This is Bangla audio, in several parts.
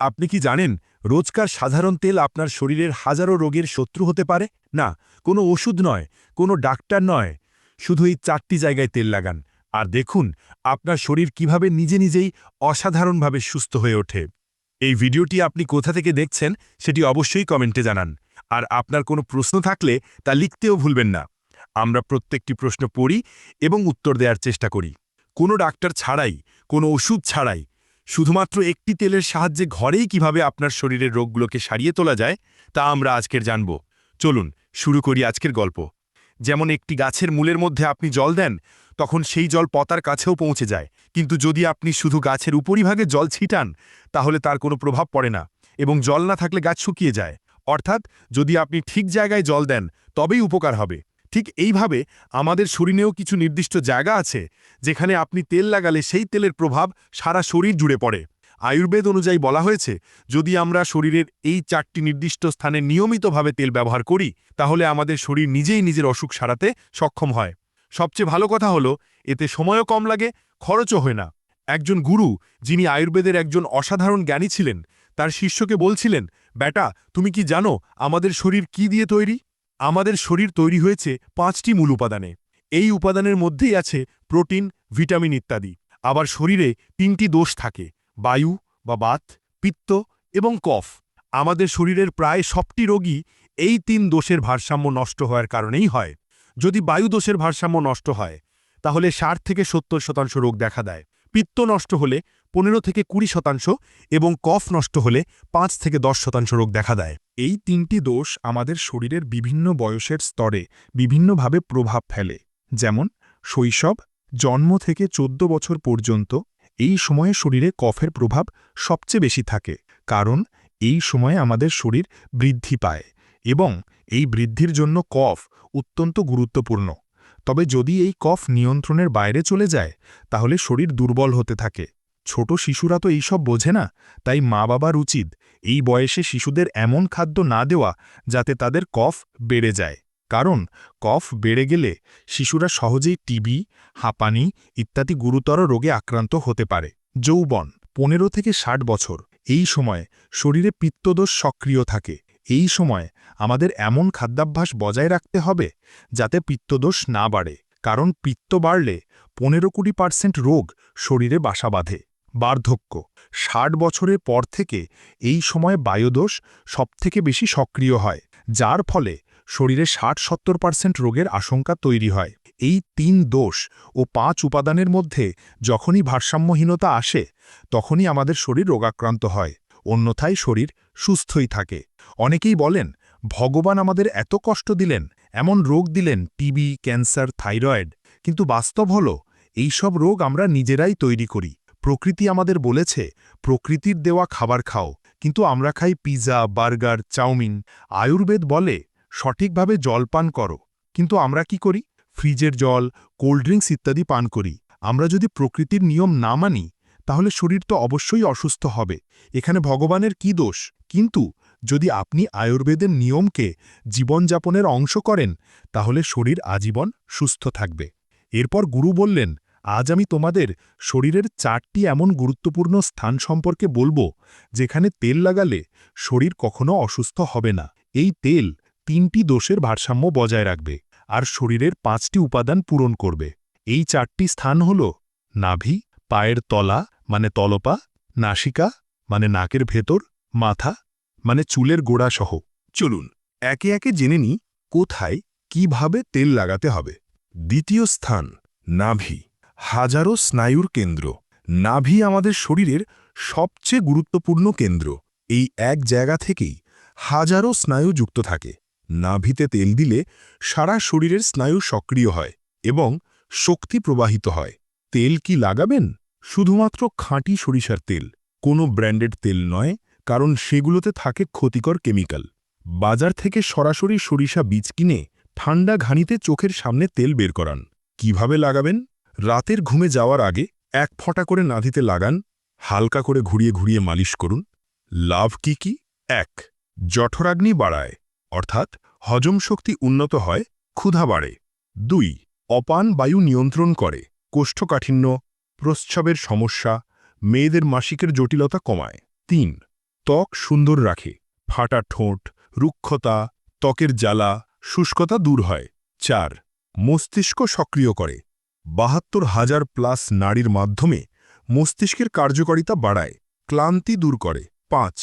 আপনি কি জানেন, রোজকার সাধারণ তেল আপনার শরীরের হাজারো রোগের শত্রু হতে পারে? না, কোনো ওষুধ নয়, কোনো ডাক্তার নয়। শুধু এই চারটি জায়গায় তেল লাগান। আর দেখুন, আপনার শরীর কীভাবে নিজে নিজেই অসাধারণভাবে সুস্থ হয়ে ওঠে। এই ভিডিওটি আপনি কোথা থেকে দেখছেন, সেটি অবশ্যই কমেন্টে জানান। আর আপনার কোনো প্রশ্ন থাকলে তা লিখতেও ভুলবেন না। আমরা প্রত্যেকটি প্রশ্ন পড়ি এবং উত্তর দেওয়ার চেষ্টা করি। কোনো ডাক্তার ছাড়াই, কোনো ওষুধ ছাড়াই শুধুমাত্র একটি তেলের সাহায্যে ঘরেই কীভাবে আপনার শরীরের রোগগুলোকে সারিয়ে তোলা যায়, তা আমরা আজকের জানব। চলুন, শুরু করি আজকের গল্প। যেমন একটি গাছের মূলের মধ্যে আপনি জল দেন, তখন সেই জল পতার কাছেও পৌঁছে যায়। কিন্তু যদি আপনি শুধু গাছের উপরিভাগে জল ছিটান, তাহলে তার কোনো প্রভাব পড়ে না এবং জল না থাকলে গাছ শুকিয়ে যায়। অর্থাৎ, যদি আপনি ঠিক জায়গায় জল দেন, তবেই উপকার হবে। ঠিক এইভাবে আমাদের শরীরেও কিছু নির্দিষ্ট জায়গা আছে যেখানে আপনি তেল লাগালে সেই তেলের প্রভাব সারা শরীর জুড়ে পড়ে। আয়ুর্বেদ অনুযায়ী বলা হয়েছে, যদি আমরা শরীরের এই চারটি নির্দিষ্ট স্থানে নিয়মিতভাবে তেল ব্যবহার করি, তাহলে আমাদের শরীর নিজেই নিজের অসুখ সারাতে সক্ষম হয়। সবচেয়ে ভালো কথা হলো, এতে সময়ও কম লাগে, খরচও হয় না। একজন গুরু, যিনি আয়ুর্বেদের একজন অসাধারণ জ্ঞানী ছিলেন, তার শিষ্যকে বলছিলেন বেটা তুমি কি জানো আমাদের শরীর কি দিয়ে তৈরি? আমাদের শরীর তৈরি হয়েছে পাঁচটি মূল উপাদানে। এই উপাদানের মধ্যেই আছে প্রোটিন, ভিটামিন ইত্যাদি। আবার শরীরে তিনটি দোষ থাকে, বায়ু বা বাত, পিত্ত এবং কফ। আমাদের শরীরের প্রায় সবটি রোগী এই তিন দোষের ভারসাম্য নষ্ট হওয়ার কারণেই হয়। যদি বায়ু দোষের ভারসাম্য নষ্ট হয়, তাহলে ষাট থেকে সত্তর শতাংশ রোগ দেখা দেয়। পিত্ত নষ্ট হলে পনেরো থেকে কুড়ি শতাংশ এবং কফ নষ্ট হলে পাঁচ থেকে দশ শতাংশ রোগ দেখা দেয়। এই তিনটি দোষ আমাদের শরীরের বিভিন্ন বয়সের স্তরে বিভিন্নভাবে প্রভাব ফেলে। যেমন, শৈশব, জন্ম থেকে চোদ্দ বছর পর্যন্ত এই সময়ে শরীরে কফের প্রভাব সবচেয়ে বেশি থাকে, কারণ এই সময়ে আমাদের শরীর বৃদ্ধি পায় এবং এই বৃদ্ধির জন্য কফ অত্যন্ত গুরুত্বপূর্ণ। তবে যদি এই কফ নিয়ন্ত্রণের বাইরে চলে যায়, তাহলে শরীর দুর্বল হতে থাকে। ছোট শিশুরা তো এইসব বোঝে না, তাই মা বাবার উচিত এই বয়সে শিশুদের এমন খাদ্য না দেওয়া যাতে তাদের কফ বেড়ে যায়। কারণ, কফ বেড়ে গেলে শিশুরা সহজেই টিবি হাঁপানি ইত্যাদি গুরুতর রোগে আক্রান্ত হতে পারে। যৌবন, পনেরো থেকে ষাট বছর, এই সময় শরীরে পিত্তদোষ সক্রিয় থাকে। এই সময় আমাদের এমন খাদ্যাভ্যাস বজায় রাখতে হবে যাতে পিত্তদোষ না বাড়ে, কারণ পিত্ত বাড়লে পনেরো কুড়ি পার্সেন্ট রোগ শরীরে বাসা বাঁধে। বার্ধক্য। ষাট বছরের পর থেকে এই সময় বায়ুদোষ সবথেকে বেশি সক্রিয় হয়, যার ফলে শরীরে ষাট সত্তর পার্সেন্ট রোগের আশঙ্কা তৈরি হয়। এই তিন দোষ ও পাঁচ উপাদানের মধ্যে যখনই ভারসাম্যহীনতা আসে, তখনই আমাদের শরীর রোগাক্রান্ত হয়, অন্যথায় শরীর সুস্থই থাকে। অনেকেই বলেন, ভগবান আমাদের এত কষ্ট দিলেন, এমন রোগ দিলেন, টিবি, ক্যান্সার, থাইরয়েড। কিন্তু বাস্তব হল এইসব রোগ আমরা নিজেরাই তৈরি করি। প্রকৃতি আমাদের বলেছে, প্রকৃতির দেওয়া খাবার খাও। কিন্তু আমরা খাই পিজা, বার্গার, চাউমিন। আয়ুর্বেদ বলে, সঠিকভাবে জল পান করো। কিন্তু আমরা কি করি? ফ্রিজের জল, কোল্ড ড্রিঙ্কস ইত্যাদি পান করি। আমরা যদি প্রকৃতির নিয়ম না মানি, তাহলে শরীর তো অবশ্যই অসুস্থ হবে। এখানে ভগবানের কি দোষ? কিন্তু যদি আপনি আয়ুর্বেদের নিয়মকে জীবনযাপনের অংশ করেন, তাহলে শরীর আজীবন সুস্থ থাকবে। এরপর গুরু বললেন, আজ আমি তোমাদের শরীরের চারটি এমন গুরুত্বপূর্ণ স্থান সম্পর্কে বলব, যেখানে তেল লাগালে শরীর কখনো অসুস্থ হবে না। এই তেল তিনটি দোষের ভারসাম্য বজায় রাখবে আর শরীরের পাঁচটি উপাদান পূরণ করবে। এই চারটি স্থান হল নাভি, পায়ের তলা মানে তলপা, নাসিকা মানে নাকের ভেতর, মাথা মানে চুলের গোড়া সহ। চলুন, একে একে জেনে নি কোথায় কীভাবে তেল লাগাতে হবে। দ্বিতীয় স্থান, নাভি। হাজারো স্নায়ুর কেন্দ্র। নাভি আমাদের শরীরের সবচেয়ে গুরুত্বপূর্ণ কেন্দ্র। এই এক জায়গা থেকেই হাজারো স্নায়ু যুক্ত থাকে। নাভিতে তেল দিলে সারা শরীরের স্নায়ু সক্রিয় হয় এবং শক্তি প্রবাহিত হয়। তেল কি লাগাবেন? শুধুমাত্র খাঁটি সরিষার তেল, কোনো ব্র্যান্ডেড তেল নয় কারণ সেগুলোতে থাকে ক্ষতিকর কেমিক্যাল। বাজার থেকে সরাসরি সরিষা বীজ কিনে ঠান্ডা ঘানিতে চোখের সামনে তেল বের করান। কীভাবে লাগাবেন? রাতের ঘুমে যাওয়ার আগে এক ফটা করে নাধিতে লাগান, হালকা করে ঘুরিয়ে ঘুরিয়ে মালিশ করুন। লাভ কি কি? এক, জঠরাগ্নি বাড়ায়, অর্থাৎ হজম শক্তি উন্নত হয়, ক্ষুধা বাড়ে। দুই, অপান বায়ু নিয়ন্ত্রণ করে, কোষ্ঠকাঠিন্য, প্রস্রাবের সমস্যা, মেয়েদের মাসিকের জটিলতা কমায়। তিন ত্বক সুন্দর রাখে, ফাটা ঠোঁট, রুক্ষতা, ত্বকের জ্বালা, শুষ্কতা দূর হয়। চার, মস্তিষ্ক সক্রিয় করে। বাহাত্তর হাজার প্লাস নাড়ির মাধ্যমে মস্তিষ্কের কার্যকারিতা বাড়ায়, ক্লান্তি দূর করে। পাঁচ,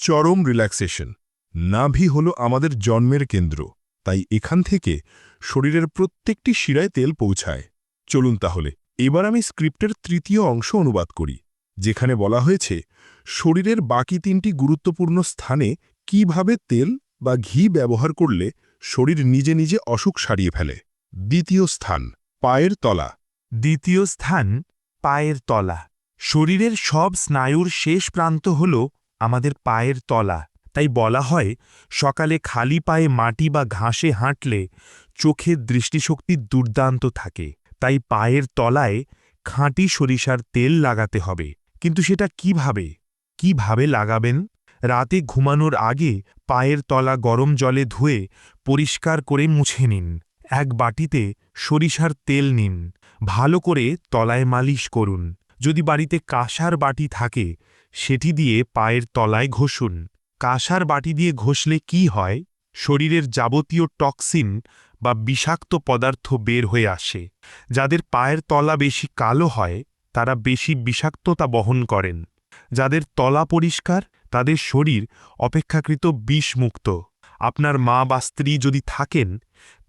চরম রিল্যাক্সেশন। নাভি হল আমাদের জন্মের কেন্দ্র, তাই এখান থেকে শরীরের প্রত্যেকটি শিরায় তেল পৌঁছায়। চলুন তাহলে, এবার আমি স্ক্রিপ্টের তৃতীয় অংশ অনুবাদ করি। যেখানে বলা হয়েছে, শরীরের বাকি তিনটি গুরুত্বপূর্ণ স্থানে কীভাবে তেল বা ঘি ব্যবহার করলে শরীর নিজে নিজে অসুখ সারিয়ে ফেলে। দ্বিতীয় স্থান, পায়ের তলা। দ্বিতীয় স্থান, পায়ের তলা। শরীরের সব স্নায়ুর শেষ প্রান্ত হল আমাদের পায়ের তলা। তাই বলা হয়, সকালে খালি পায়ে মাটি বা ঘাসে হাঁটলে চোখের দৃষ্টিশক্তি দুর্দান্ত থাকে। তাই পায়ের তলায় খাঁটি সরিষার তেল লাগাতে হবে। কিন্তু সেটা কীভাবে? কীভাবে লাগাবেন? রাতে ঘুমানোর আগে পায়ের তলা গরম জলে ধুয়ে পরিষ্কার করে মুছে নিন। এক বাটিতে সরিষার তেল নিন। ভালো করে তলায় মালিশ করুন। যদি বাড়িতে কাঁসার বাটি থাকে, সেটি দিয়ে পায়ের তলায় ঘষুন। কাঁসার বাটি দিয়ে ঘষলে কি হয়? শরীরের যাবতীয় টক্সিন বা বিষাক্ত পদার্থ বের হয়ে আসে। যাদের পায়ের তলা বেশি কালো হয় তারা বেশি বিষাক্ততা বহন করেন। যাদের তলা পরিষ্কার, তাদের শরীর অপেক্ষাকৃত বিষমুক্ত। আপনার মা বা স্ত্রী যদি থাকেন,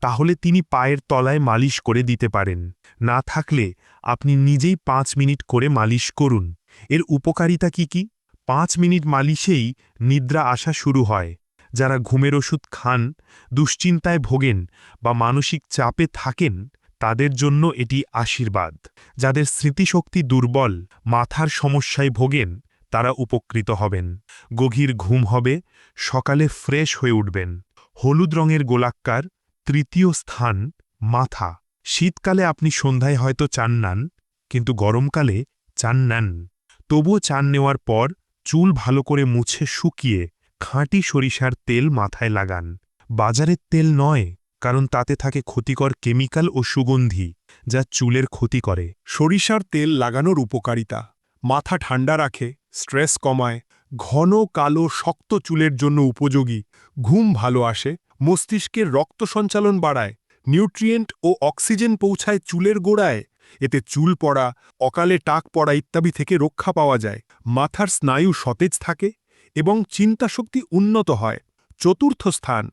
তাহলে তিনি পায়ের তলায় মালিশ করে দিতে পারেন। না থাকলে আপনি নিজেই পাঁচ মিনিট করে মালিশ করুন। এর উপকারিতা কি কি? পাঁচ মিনিট মালিশেই নিদ্রা আসা শুরু হয়। যারা ঘুমের ওষুধ খান, দুশ্চিন্তায় ভোগেন বা মানসিক চাপে থাকেন তাদের জন্য এটি আশীর্বাদ। যাদের স্মৃতিশক্তি দুর্বল, মাথার সমস্যায় ভোগেন, তারা উপকৃত হবেন। গভীর ঘুম হবে, সকালে ফ্রেশ হয়ে উঠবেন। হলুদ রঙের গোলাক্কার তৃতীয় স্থান, মাথা। শীতকালে আপনি সন্ধ্যায় হয়তো চান নান, কিন্তু গরমকালে চান নেন। তবুও চান নেওয়ার পর চুল ভালো করে মুছে শুকিয়ে খাঁটি সরিষার তেল মাথায় লাগান। বাজারের তেল নয় কারণ তাতে থাকে ক্ষতিকর কেমিক্যাল ও সুগন্ধি, যা চুলের ক্ষতি করে। সরিষার তেল লাগানোর উপকারিতা। মাথা ঠান্ডা রাখে, স্ট্রেস কমায়, ঘন, কালো, শক্ত চুলের জন্য উপযোগী। ঘুম ভালো আসে, মস্তিষ্কের রক্ত সঞ্চালন বাড়ায়, নিউট্রিয়েন্ট ও অক্সিজেন পৌঁছায় চুলের গোড়ায়। এতে চুল পড়া, অকালে টাক পড়া ইত্যাদি থেকে রক্ষা পাওয়া যায়। মাথার স্নায়ু সতেজ থাকে এবং চিন্তাশক্তি উন্নত হয়। চতুর্থ স্থান,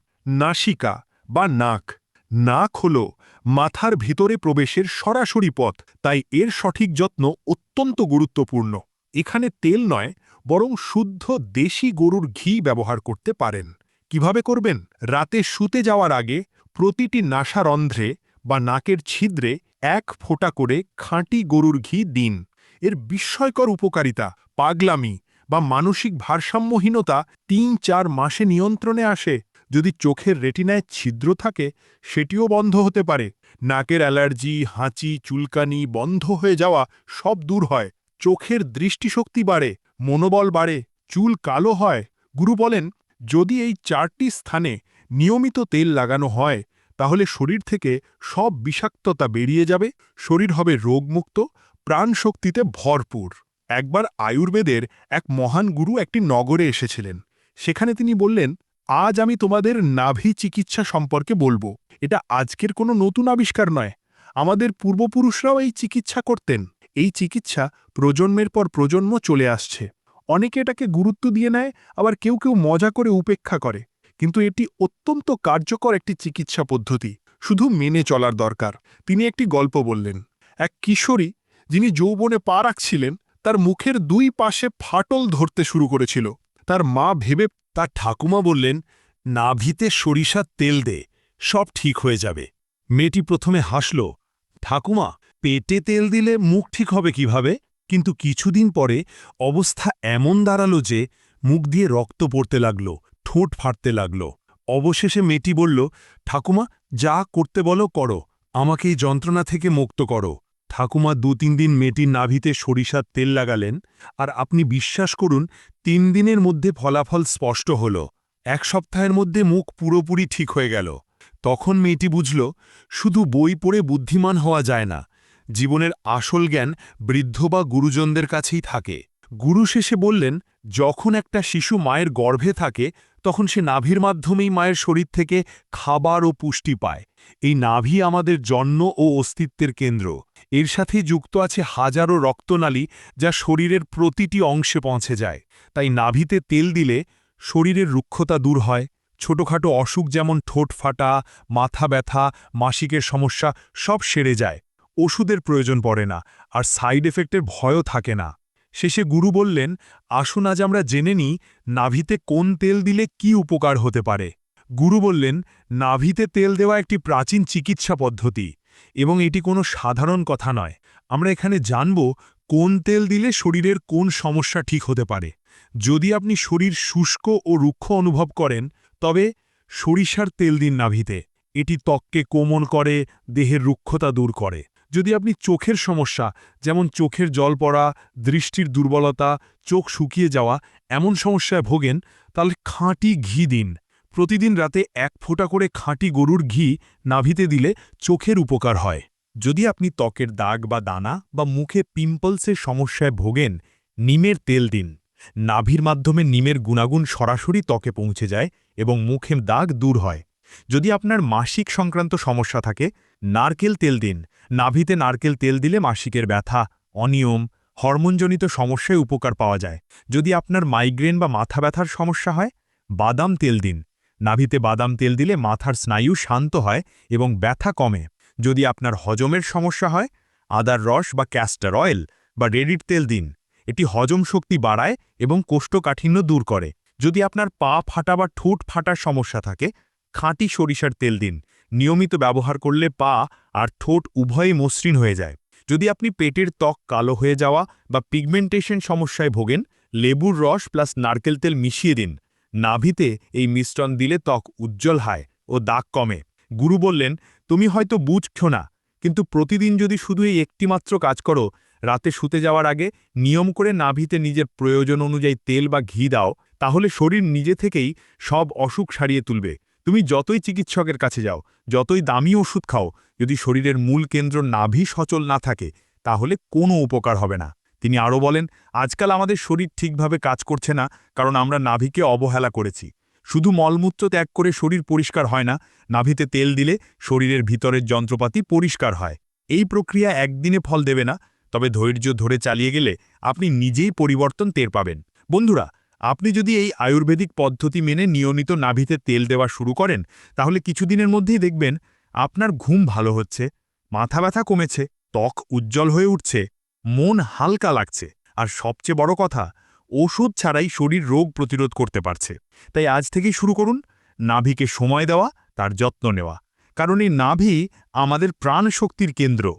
নাসিকা। বা নাক। নাক হল মাথার ভিতরে প্রবেশের সরাসরি পথ, তাই এর সঠিক যত্ন অত্যন্ত গুরুত্বপূর্ণ। এখানে তেল নয়, বরং শুদ্ধ দেশি গরুর ঘি ব্যবহার করতে পারেন। কীভাবে করবেন? রাতে শুতে যাওয়ার আগে প্রতিটি নাসারন্ধ্রে বা নাকের ছিদ্রে এক ফোঁটা করে খাঁটি গরুর ঘি দিন। এর বিস্ময়কর উপকারিতা, পাগলামি বা মানসিক ভারসাম্যহীনতা তিন চার মাসে নিয়ন্ত্রণে আসে। যদি চোখের রেটিনায় ছিদ্র থাকে, সেটিও বন্ধ হতে পারে। নাকের অ্যালার্জি, হাঁচি, চুলকানি, বন্ধ হয়ে যাওয়া সব দূর হয়। চোখের দৃষ্টিশক্তি বাড়ে, মনোবল বাড়ে, চুল কালো হয়। গুরু বলেন, যদি এই চারটি স্থানে নিয়মিত তেল লাগানো হয়, তাহলে শরীর থেকে সব বিষাক্ততা বেরিয়ে যাবে, শরীর হবে রোগমুক্ত, প্রাণশক্তিতে ভরপুর। একবার আয়ুর্বেদের এক মহান গুরু একটি নগরে এসেছিলেন। সেখানে তিনি বললেন আজ আমি তোমাদের নাভি চিকিৎসা সম্পর্কে বলব। এটা আজকের কোনো নতুন আবিষ্কার নয়। আমাদের পূর্বপুরুষরাও এই চিকিৎসা করতেন। এই চিকিৎসা প্রজন্মের পর প্রজন্ম চলে আসছে। অনেকে এটাকে গুরুত্ব দিয়ে নেয়, আবার কেউ কেউ মজা করে উপেক্ষা করে। কিন্তু এটি অত্যন্ত কার্যকর একটি চিকিৎসা পদ্ধতি। শুধু মেনে চলার দরকার। তিনি একটি গল্প বললেন। এক কিশোরী যিনি যৌবনে পা রাখছিলেন, তার মুখের দুই পাশে ফাটল ধরতে শুরু করেছিল। তার মা ভেবে তার ঠাকুমা বললেন, নাভিতে সরিষার তেল দে, সব ঠিক হয়ে যাবে। মেয়েটি প্রথমে হাসল, ঠাকুমা, পেটে তেল দিলে মুখ ঠিক হবে কীভাবে? কিন্তু কিছুদিন পরে অবস্থা এমন দাঁড়াল যে মুখ দিয়ে রক্ত পড়তে লাগল, ঠোঁট ফাটতে লাগল। অবশেষে মেয়েটি বলল, ঠাকুমা, যা করতে বলো করো, আমাকে এই যন্ত্রণা থেকে মুক্ত করো। ঠাকুমা দু তিন দিন মেয়েটির নাভিতে সরিষার তেল লাগালেন আর আপনি বিশ্বাস করুন, তিন দিনের মধ্যে ফলাফল স্পষ্ট হল। এক সপ্তাহের মধ্যে মুখ পুরোপুরি ঠিক হয়ে গেল। তখন মেয়েটি বুঝল, শুধু বই পড়ে বুদ্ধিমান হওয়া যায় না। জীবনের আসল জ্ঞান বৃদ্ধ বা গুরুজনদের কাছেই থাকে। গুরু শেষে বললেন, যখন একটা শিশু মায়ের গর্ভে থাকে, তখন সে নাভির মাধ্যমেই মায়ের শরীর থেকে খাবার ও পুষ্টি পায়। এই নাভি আমাদের জন্ম ও অস্তিত্বের কেন্দ্র। এর সাথেই যুক্ত আছে হাজারো রক্তনালী যা শরীরের প্রতিটি অংশে পৌঁছে যায়। তাই নাভিতে তেল দিলে শরীরের রুক্ষতা দূর হয়। ছোটখাটো অসুখ যেমন ঠোঁট ফাটা, মাথা ব্যথা, মাসিকের সমস্যা, সব সেরে যায়। ওষুধের প্রয়োজন পড়ে না, আর সাইড এফেক্টের ভয়ও থাকে না। শেষে গুরু বললেন, আসুন আজ আমরা জেনে নিই, নাভিতে কোন তেল দিলে কি উপকার হতে পারে? গুরু বললেন, নাভিতে তেল দেওয়া একটি প্রাচীন চিকিৎসা পদ্ধতি। এবং এটি কোনো সাধারণ কথা নয়। আমরা এখানে জানব কোন তেল দিলে শরীরের কোন সমস্যা ঠিক হতে পারে। যদি আপনি শরীর শুষ্ক ও রুক্ষ অনুভব করেন, তবে সরিষার তেল দিন নাভিতে। এটি ত্বককে কোমল করে, দেহের রুক্ষতা দূর করে। যদি আপনি চোখের সমস্যা, যেমন চোখের জল পড়া, দৃষ্টির দুর্বলতা, চোখ শুকিয়ে যাওয়া, এমন সমস্যায় ভোগেন, তাহলে খাঁটি ঘি দিন। প্রতিদিন রাতে এক ফোঁটা করে খাঁটি গরুর ঘি নাভিতে দিলে চোখের উপকার হয়। যদি আপনি ত্বকের দাগ বা দানা বা মুখে পিম্পলসের সমস্যায় ভোগেন, নিমের তেল দিন। নাভির মাধ্যমে নিমের গুণাগুণ সরাসরি ত্বকে পৌঁছে যায় এবং মুখে দাগ দূর হয়। যদি আপনার মাসিক সংক্রান্ত সমস্যা থাকে, নারকেল তেল দিন। নাভিতে নারকেল তেল দিলে মাসিকের ব্যথা, অনিয়ম, হরমোনজনিত সমস্যায় উপকার পাওয়া যায়। যদি আপনার মাইগ্রেন বা মাথা ব্যথার সমস্যা হয়, বাদাম তেল দিন। নাভিতে বাদাম তেল দিলে মাথার স্নায়ু শান্ত হয় এবং ব্যথা কমে। যদি আপনার হজমের সমস্যা হয়, আদার রস বা ক্যাস্টার অয়েল বা রেডির তেল দিন। এটি হজম শক্তি বাড়ায় এবং কোষ্ঠকাঠিন্য দূর করে। যদি আপনার পা ফাটা বা ঠোঁট ফাটার সমস্যা থাকে, খাঁটি সরিষার তেল দিন। নিয়মিত ব্যবহার করলে পা আর ঠোঁট উভয়ই মসৃণ হয়ে যায়। যদি আপনি পেটের ত্বক কালো হয়ে যাওয়া বা পিগমেন্টেশন সমস্যায় ভোগেন, লেবুর রস প্লাস নারকেল তেল মিশিয়ে দিন। নাভিতে এই মিশ্রণ দিলে ত্বক উজ্জ্বল হয় ও দাগ কমে। গুরু বললেন, তুমি হয়তো বুঝছ না, কিন্তু প্রতিদিন যদি শুধু এই একটিমাত্র কাজ করো, রাতে শুতে যাওয়ার আগে নিয়ম করে নাভিতে নিজের প্রয়োজন অনুযায়ী তেল বা ঘি দাও, তাহলে শরীর নিজে থেকেই সব অসুখ সারিয়ে তুলবে। তুমি যতই চিকিৎসকের কাছে যাও, যতই দামি ওষুধ খাও, যদি শরীরের মূল কেন্দ্র নাভি সচল না থাকে, তাহলে কোনো উপকার হবে না। তিনি আরও বলেন, আজকাল আমাদের শরীর ঠিকভাবে কাজ করছে না, কারণ আমরা নাভিকে অবহেলা করেছি। শুধু মলমূত্র ত্যাগ করে শরীর পরিষ্কার হয় না, নাভিতে তেল দিলে শরীরের ভিতরের যন্ত্রপাতি পরিষ্কার হয়। এই প্রক্রিয়া একদিনে ফল দেবে না, তবে ধৈর্য ধরে চালিয়ে গেলে আপনি নিজেই পরিবর্তন টের পাবেন। বন্ধুরা, আপনি যদি এই আয়ুর্বেদিক পদ্ধতি মেনে নিয়মিত নাভিতে তেল দেওয়া শুরু করেন, তাহলে কিছুদিনের মধ্যেই দেখবেন আপনার ঘুম ভালো হচ্ছে, মাথা ব্যথা কমেছে, ত্বক উজ্জ্বল হয়ে উঠছে। মন হালকা লাগছে। আর সবচেয়ে বড় কথা, ওষুধ ছাড়াই শরীর রোগ প্রতিরোধ করতে পারছে। তাই আজ থেকেই শুরু করুন নাভিকে সময় দেওয়া, তার যত্ন নেওয়া। কারণ এই নাভি আমাদের প্রাণশক্তির কেন্দ্র।